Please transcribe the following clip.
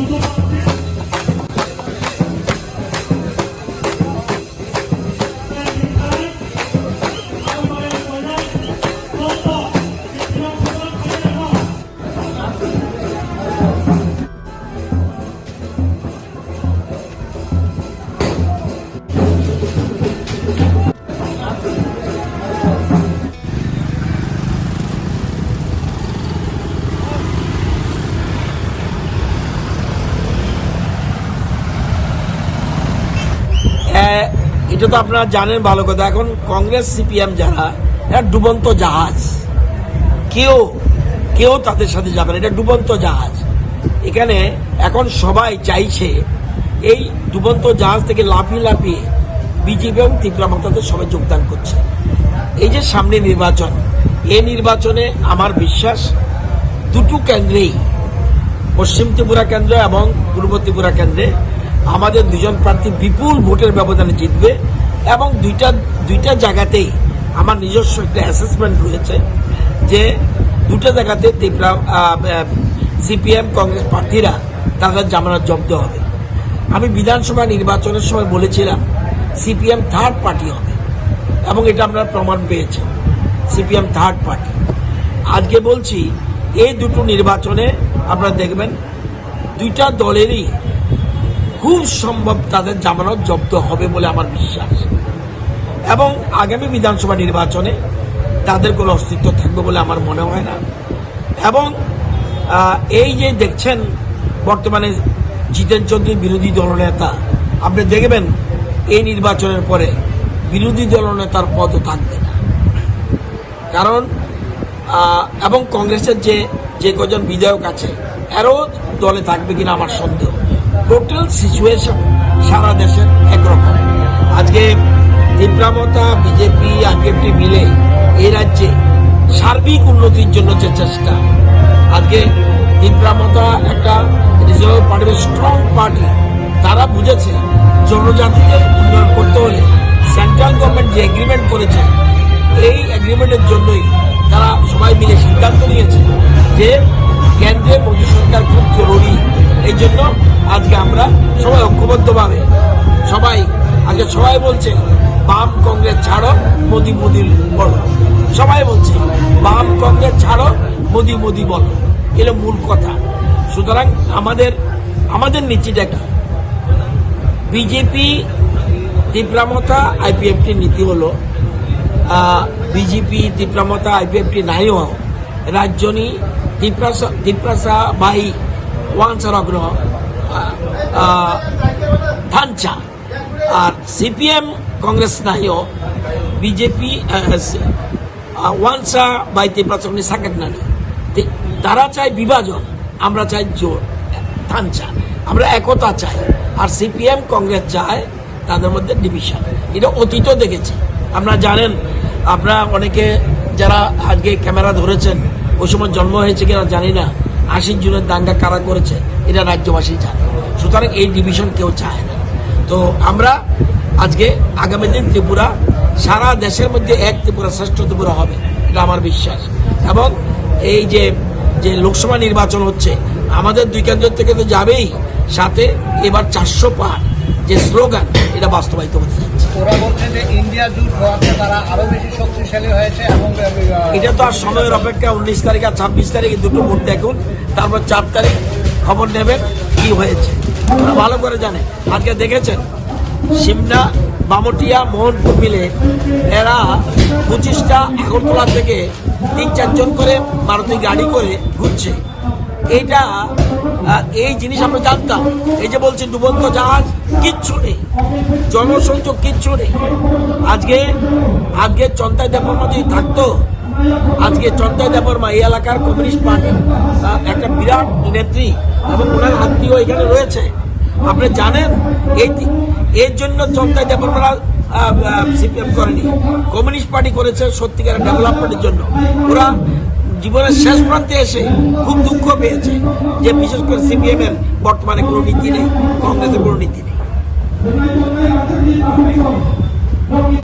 শুধুমাত্র এটা তো আপনারা জানেন ভালো কথা। এখন কংগ্রেস, সিপিএম যারা এটা ডুবন্ত জাহাজ। কেউ কেউ তাদের সাথে যাবে না। এটা ডুবন্ত জাহাজ। এখানে এখন সবাই চাইছে এই ডুবন্ত জাহাজ থেকে লাফিয়ে লাফিয়ে বিজেপি এবং মমতাতে সবাই যোগদান করছে। এই যে সামনে নির্বাচন, এ নির্বাচনে আমার বিশ্বাস দুটো কেন্দ্রেই পশ্চিম ত্রিপুরা কেন্দ্র এবং পূর্ব ত্রিপুরা কেন্দ্রে আমাদের দুজন প্রার্থী বিপুল ভোটের ব্যবধানে জিতবে এবং দুইটা দুইটা জায়গাতেই আমার নিজস্ব একটা অ্যাসেসমেন্ট রয়েছে যে দুটো জায়গাতে ত্রিপুরা সিপিএম কংগ্রেস প্রার্থীরা তাদের জামানত জব্দ হবে। আমি বিধানসভা নির্বাচনের সময় বলেছিলাম সিপিএম থার্ড পার্টি হবে এবং এটা আমরা প্রমাণ পেয়েছি সিপিএম থার্ড পার্টি আজকে বলছি, এই দুটো নির্বাচনে আপনারা দেখবেন দুইটা দলেরই খুব সম্ভব তাদের জামানত জব্দ হবে বলে আমার বিশ্বাস। এবং আগামী বিধানসভা নির্বাচনে তাদের কোনো অস্তিত্ব থাকবে বলে আমার মনে হয় না। এবং এই যে দেখছেন বর্তমানে জিতেন চৌধুরী বিরোধী দলনেতা, আপনি দেখবেন এই নির্বাচনের পরে বিরোধী দলনেতার পদও থাকবে না। কারণ এবং কংগ্রেসের যে যে কজন বিধায়ক আছে, এরও দলে থাকবে কিনা আমার সন্দেহ। টোটাল সিচুয়েশন সারা দেশের একরকম আজকে তীব্রামতা বিজেপি আইপিএফটি মিলে এই রাজ্যে সার্বিক উন্নতির জন্য যে চেষ্টা। আজকে তীব্রামতা একটা রিজনাল পার্টির স্ট্রং পার্টি তারা বুঝেছে জনজাতিকে উন্নয়ন করতে হলে সেন্ট্রাল গভর্নমেন্ট যে এগ্রিমেন্ট করেছে, এই এগ্রিমেন্টের জন্যই তারা সবাই মিলে সিদ্ধান্ত নিয়েছে যে কেন্দ্রে মোদী সরকার খুব জরুরি এই জন্য আজকে আমরা সবাই ঐক্যবদ্ধভাবে, সবাই আজকে সবাই বলছে, বাম কংগ্রেস ছাড়ো, মোদি মোদি বলো। সবাই বলছে, বাম কংগ্রেস ছাড়ো, মোদি মোদি বলো। এলো মূল কথা। সুতরাং আমাদের আমাদের নীতিটা কি বিজেপি তীব্রামতা আইপিএফটির নীতি হলো বিজেপি তীব্রামতা, আইপিএফটি নাইও রাজ্যনি তীব্রাসা তীব্রাসা বাই ওয়ানসারগ্ন থানচা আর সিপিএম কংগ্রেস নাইও বিজেপি ওয়ানসা বাই তীব্রাসগ্নি সাকেট নানি। তারা চায় বিভাজন, আমরা চাই জোর থানচা আমরা একতা চাই। আর সিপিএম কংগ্রেস চায় তাদের মধ্যে ডিভিশন। এটা অতীত দেখেছি। আপনারা জানেন, আপনারা অনেকে যারা আজকে ক্যামেরা ধরেছেন, ওই সময় জন্ম হয়েছে কিনা জানি না। আশি জুনের দাঙ্গা কারা করেছে, এটা রাজ্যবাসী জানে। সুতরাং এই ডিভিশন কেউ চায় না। তো আমরা আজকে আগামী দিন ত্রিপুরা, সারা দেশের মধ্যে এক ত্রিপুরা, শ্রেষ্ঠ ত্রিপুরা হবে, এটা আমার বিশ্বাস। এবং এই যে যে লোকসভা নির্বাচন হচ্ছে, আমাদের দুই কেন্দ্র থেকে তো যাবেই, সাথে এবার চারশো পার। যে স্লোগান এটা বাস্তবায়িত হতে যাচ্ছে। ওরা বলছে যে ইন্ডিয়া জুট হওয়াতে তারা আরও বেশি শক্তিশালী হয়েছে এবং এটা তো আর সময়ের অপেক্ষা উনিশ তারিখ আর ছাব্বিশ তারিখে দুটো ভোট দেখুন তারপর চার তারিখ খবর নেবেন কি হয়েছে। ওরা ভালো করে জানে। আজকে দেখেছেন সিমনা বামটিয়া মোহনপুর মিলে এরা পঁচিশটা আগরতলা থেকে তিন চারজন করে মারুতি গাড়ি করে ঘুরছে। আহ, এই জিনিস আমরা জানতাম। এই যে বলছি ডুবন্ত জাহাজ, কিচ্ছু নেই। জনসংযোগ কিচ্ছু নেই। আজকে আজকে চন্তাই দেববর্মা যদি থাকতো, আজকে চন্তাই দেববর্মা এই এলাকার কমিউনিস্ট পার্টি একটা বিরাট নেত্রী এবং ওনার আত্মীয় এখানে রয়েছে। আপনি জানেন, এই এর জন্য চন্তাই দেববর্মা সিপিএম করেনি। কমিউনিস্ট পার্টি করেছে সত্যিকারের ডেভেলপমেন্টের জন্য। ওরা জীবনের শেষ প্রান্তে এসে খুব দুঃখ পেয়েছে যে বিশেষ করে সিপিএম এর বর্তমানে কোনো নীতি নেই, কংগ্রেসের কোনো নীতি নেই।